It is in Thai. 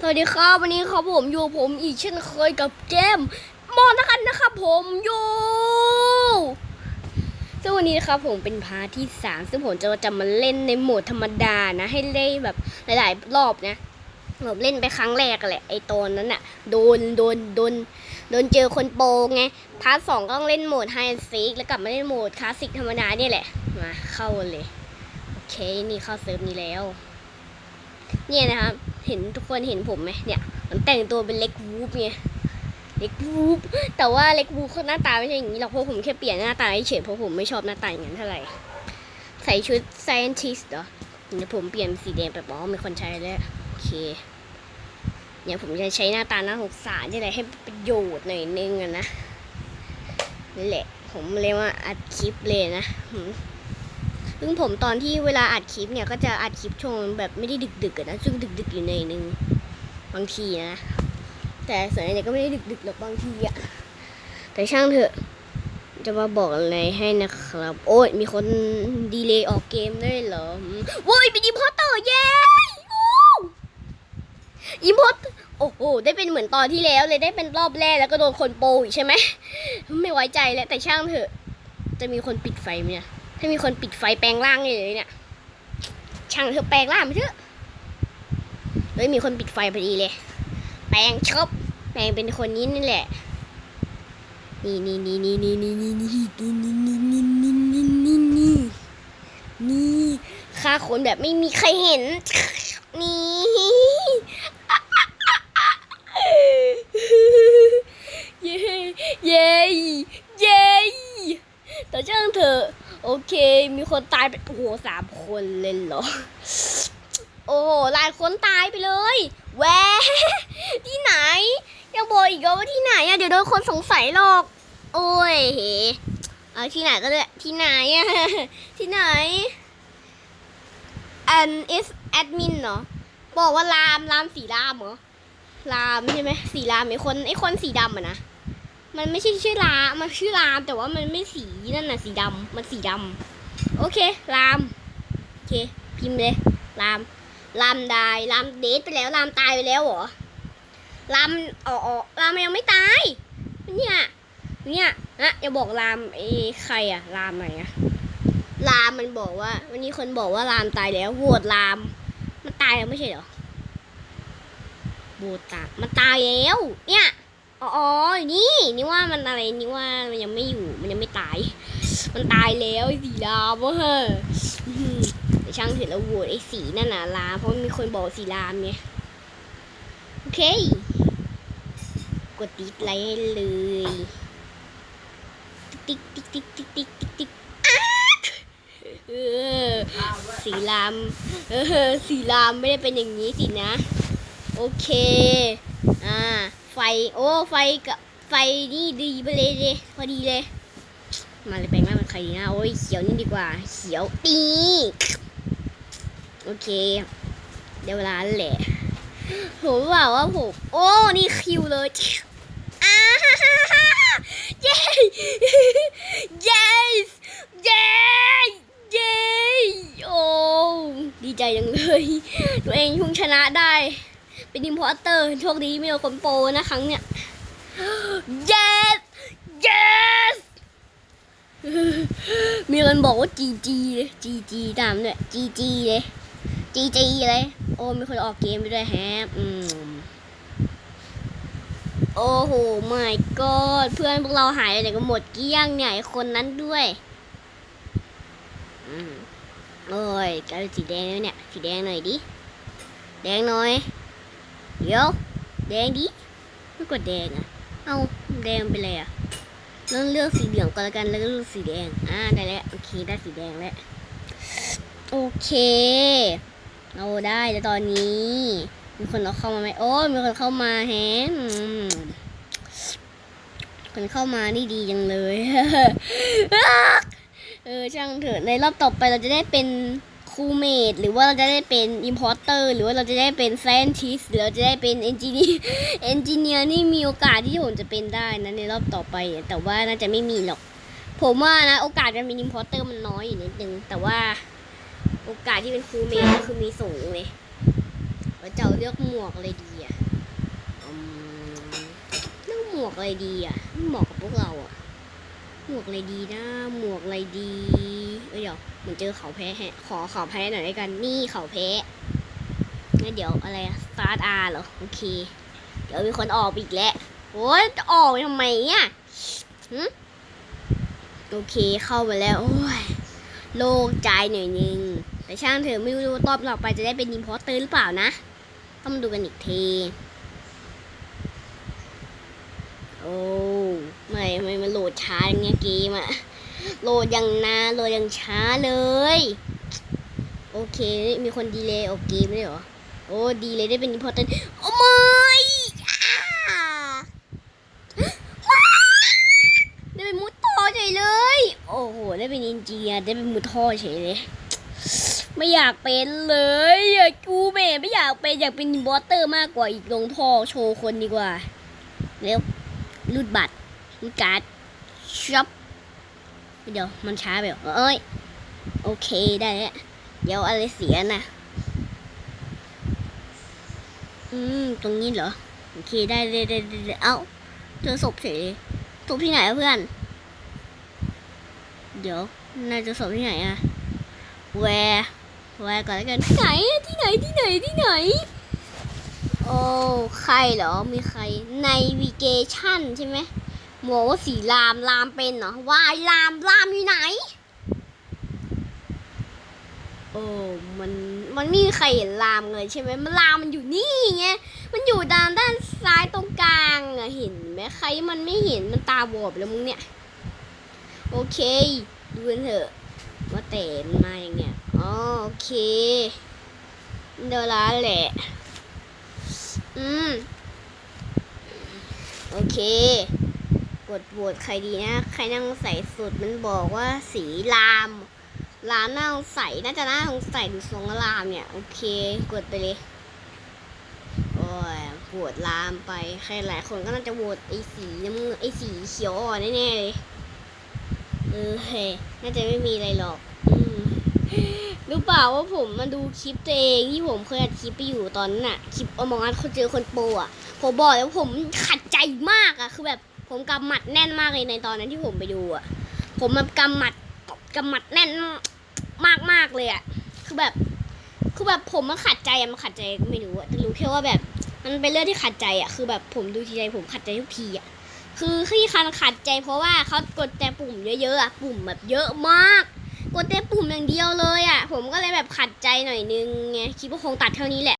สวัสดีครับวันนี้ครับผมอยู่ผมอีกเช่นเคยกับเกมมอนนะครับนะครับผมอยู่ซึ่งวันนี้นะครับผมเป็นพาร์ทที่สามซึ่งผมจะจะมาเล่นในโหมดธรรมดานะ ให้เล่นแบบหลาย ๆ รอบนะผมเล่นไปครั้งแรกแหละไอตอนนั้นอะโดนโดนโดนโดนเจอคนโปงไงพาร์ทสองก็ต้องเล่นโหมดไฮแอนซีกแล้วกลับมาเล่นโหมดคลาสสิกธรรมดาเนี่ยแหละมาเข้าเลยโอเคนี่เข้าเซิร์ฟนี้แล้ว เนี่ยนะครับ เห็นทุกคนเห็นผมไหมเนี่ยผมแต่งตัวเป็นเล็กวูฟไงเล็กวูฟแต่ว่าเล็กวูฟเขาหน้าตาไม่ใช่อย่างนี้หรอกเพราะผมแค่เปลี่ยนหน้าตาเฉยเพราะผมไม่ชอบหน้าตาอย่างนั้นเท่าไหร่ใส่ชุด scientist เหรอเดี๋ยวผมเปลี่ยนสีแดงไปบอกมีคนใช้แล้วโอเคเนี่ยผมจะใช้หน้าตาหน้าสงสารที่ไหนให้ประโยชน์หน่อยนึงอะนะนั่นแหละผมเลยว่าอัดคลิปเลยนะ ซึ่งผมตอนที่เวลาอัดคลิปเนี่ยก็จะอัดคลิปช่วงแบบไม่ได้ดึกๆนะซึ่งดึก ๆ อยู่ในหนึ่งบางทีนะ แต่ส่วนใหญ่ก็ไม่ได้ดึกๆหรอกบางทีอะแต่ช่างเถอะ จะมาบอกอะไรให้นะครับ โอ้ยมีคนดีเลย์ออกเกมด้วยเหรอโว้ยเป็นอิมพอร์เตอร์เย้อิมพอร์ตโอ้โหได้เป็นเหมือนตอนที่แล้วเลยได้เป็นรอบแรกแล้วก็โดนคนโปอีกใช่ไหมไม่ไว้ใจแล้วแต่ช่างเถอะ จะมีคนปิดไฟไหมเนี่ย ถ้ามีคนปิดไฟแปลงร่างเลยเนี่ย ช่างเธอแปลงร่างไปเถอะเฮ้ยมีคนปิดไฟพอดีเลย แปลงชอบแปลงเป็นคนนี้นี่แหละ นี่นี่นี่นี่นี่นี่นี่นี่นี่นี่นี่นี่นี่นี่นี่นี่ฆ่าคนแบบไม่มีใครเห็นเย้เย้เย้ แต่ช่างเถอะโอเค มี คนตายไปโอ้โหสามคนเลยเหรอ โอ้โหหลายคนตายไปเลยแหวที่ไหนยังบอกอีกว่าที่ไหนอะเดี๋ยวโดนคนสงสัยหรอก โอ้ยเฮเอาที่ไหนก็ได้ที่ไหนอะที่ไหนอัน is admin เนาะบอกว่าลามลามสีลามเหรอลามใช่ไหมสีลามไอคนไอคนสีดำอะนะมันไม่ใช่ชื่อรามมันชื่อรามแต่ว่ามันไม่สีนั่นน่ะสีดำมันสีดำ เค ราม โอเค พิมพ์เลย ราม รามตาย รามเดทไปแล้ว รามตายไปแล้วเหรอ รามอ๋อออรามยังไม่ตาย เนี่ย เนี่ยนะอย่าบอกรามเอใครอะรามอะไหนอะรามมันบอกว่า วันนี้คนบอกว่ารามตายแล้วโหวตราม มันตายแล้วไม่ใช่เหรอโหวตตามมันตายแล้ว เนี่ยอออ๋อ นี่ นี่ว่ามันอะไร นี่ว่ามันยังไม่อยู่ มันยังไม่ตาย มันตายแล้วไอ้สีลามวะเฮ้ยแต่ช่างเถอะเราโหวตไอ้สีนั่นน่ะลามเพราะมีคนบอกสีลามไงโอเค กดติดไลค์ให้เลย ติ๊กติ๊กติ๊กติ๊กติ๊กติ๊กติ๊กสีลามเออสีลามไม่ได้เป็นอย่างนี้สินะ โอเค อ่า ไฟ โอ้ ไฟกับไฟนี่ดีไปเลยเลยพอดีเลย มาเลยแปลงร่า งเป็นใครนะโอ้ยเขียวนี่ดีกว่า เขียวตีโอเค เดี๋ยวเวลาแหละผมบอกว่าผมโอ้ นี่คิวเลยอ่าเย้ yes yes yes โอ้ ดีใจจังเลย ตัวเองเพุ่งชนะได้ เป็นอิมพอร์เตอร์ โชคดีไม่โดนคนโปนะครั้งเนี้ย yes yes มีคนบอกว่า GG เลย GG ตามด้วย GG เลย GG เลยโอ้มีคนออกเกมไปด้วยแฮปอืมโอ้โห my god เพื่อนพวกเราหายไปไหนกันหมดเกลี้ยงเนี่ยคนนั้นด้วยอืมโอ้ยกลายเป็นสีแดงแล้วเนี่ยสีแดงหน่อยดิแดงหน่อยเดี๋ยวแดงดิไม่กดแดงอะเอาแดงไปเลยอะ แล้วเลือกสีเหลืองก่อนละกันแล้วก็เลือกสีแดง อ่าได้แล้วโอเคได้สีแดงแล้วโอเค เราได้แล้วตอนนี้ มีคนเอาเข้ามาไหมโอ้มีคนเข้ามาแฮมคนเข้ามานี่ดีจังเลยเออช่างเถอะในรอบต่อไปเราจะได้เป็น ครูเมดหรือว่าเราจะได้เป็นอิมพอร์เตอร์หรือว่าเราจะได้เป็นไซนติสหรือเราจะได้เป็นเอนจิเนียร์เอนจิเนียร์นี่มีโอกาสที่ผมจะเป็นได้นะในรอบต่อไปแต่ว่าน่าจะไม่มีหรอก ผมว่านะโอกาสจะเป็นอิมพอร์เตอร์มันน้อยอยู่นิดนึงแต่ว่าโอกาสที่เป็นครูเมดก็คือมีสูงเลยเราจะเลือกหมวกอะไรดีอะเลือกหมวกอะไรดีอะหมาะกับพวกเราอะ หมวกอะไรดีนะหมวกอะไรดีเอ้ยเดี๋ยวเหมือนเจอเขาแพ้แฮะขอเขาแพ้หน่อยด้วยกันนี่เขาแพ้งั้นเดี๋ยวอะไรสตาร์ทอาร์เหรอโอเค เดี๋ยวมีคนออกอีกแล้วโอ้ยออกทำไมเนี่ยหึโอเคเข้ามาแล้วโอ้ยโล่งใจหน่อยนึงแต่ช่างเถอะไม่รู้ว่ารอบต่อกไปจะได้เป็นอินพอร์เตอร์หรือเปล่านะ ต้องมาดูกันอีกที โอ้ไม่ไม่มันโหลดช้าอย่างเงี้ยเกมอะโหลดยังนานโหลดยังช้าเลย โอเค มีคนดีเลยโอกเกมด้วยเหรอ โอ้ดีเลยได้เป็นอินพอร์เตอร์โอ้ไม่ได้เป็นมุดท่อเฉยเลย โอ้โห ได้เป็นอินเจียได้เป็นมุดท่อเฉยเลยไม่อยากเป็นเลยอยากกูแม่ไม่อยากเป็นอยากเป็นบอสเตอร์มากกว่าอีกลงท่อโชว์คนดีกว่า เร็ว รูดบัตรรูดการ์ดช็อปเดี๋ยวมันช้าไปเอ้ยโอเคได้แล้วเดี๋ยวอะไรเสียนะอืมตรงนี้เหรอโอเคได้ได้ได้ได้ได้เอ้าเจอศพเฉยศพที่ไหนเพื่อน เดี๋ยวน่าจะศพที่ไหนอะแวร์แวร์ก่อนแล้วกันที่ไหนที่ไหนที่ไหนที่ไหน ใครเหรอ มีใครในวิเกชั่นใช่ไหมหมอว่าสีลามลามเป็นเหรอวายลามลามอยู่ไหนโอ้มันมันไม่มีใครเห็นลามเลยใช่ไหมมันลามมันอยู่นี่ไงมันอยู่ด้านด้านซ้ายตรงกลางอะเห็นไหมใครมันไม่เห็นมันตาบอดแล้วมึงเนี่ย โอเคดูกันเถอะว่าแต่มันมาอย่างเงี้ยอ๋อโอเคเดี๋ยวร้านแหละ อืม โอเคกดโหวตใครดีนะ ใครนั่งใส่สุดมันบอกว่าสีลามลามน่าสงสัยน่าจะน่าสงสัยดูทรงลามเนี่ย โอเค กดไปเลยโอ้ยโหวตลามไป ใครหลายคนก็น่าจะโหวตไอ้สีน้ำเงินไอ้สีเขียวอ่อนแน่ๆเลยเออเฮ้น่าจะไม่มีอะไรหรอก รู้เปล่าว่าผมมาดูคลิปตัวเองที่ผมเคยอัดคลิปไปอยู่ตอนนั้นน่ะคลิปอมองอัดเขาเจอคนโปอะผมบอกแล้ววาผมขัดใจมากอะคือแบบผมกำหมัดแน่นมากเลยในตอนนั้นที่ผมไปดูอะ ผมมันกำหมัดกำหมัดแน่นมากมากๆเลยอะคือแบบคือแบบผมมันขัดใจอะมันขัดใจไม่รู้อะแต่รู้แค่ว่าแบบ มันเป็นเรื่องที่ขัดใจอะคือแบบผมดูทีไรผมขัดใจทุกทีอะคือที่คันขัดใจเพราะว่าเขากดแต่ปุ่มเยอะๆอะปุ่มแบบเยอะมาก ดแต่ปุ่มอย่างเดียวเลยอะ ผมก็เลยแบบขัดใจหน่อยนึงไง คิดว่าคงตัดเท่านี้แหละ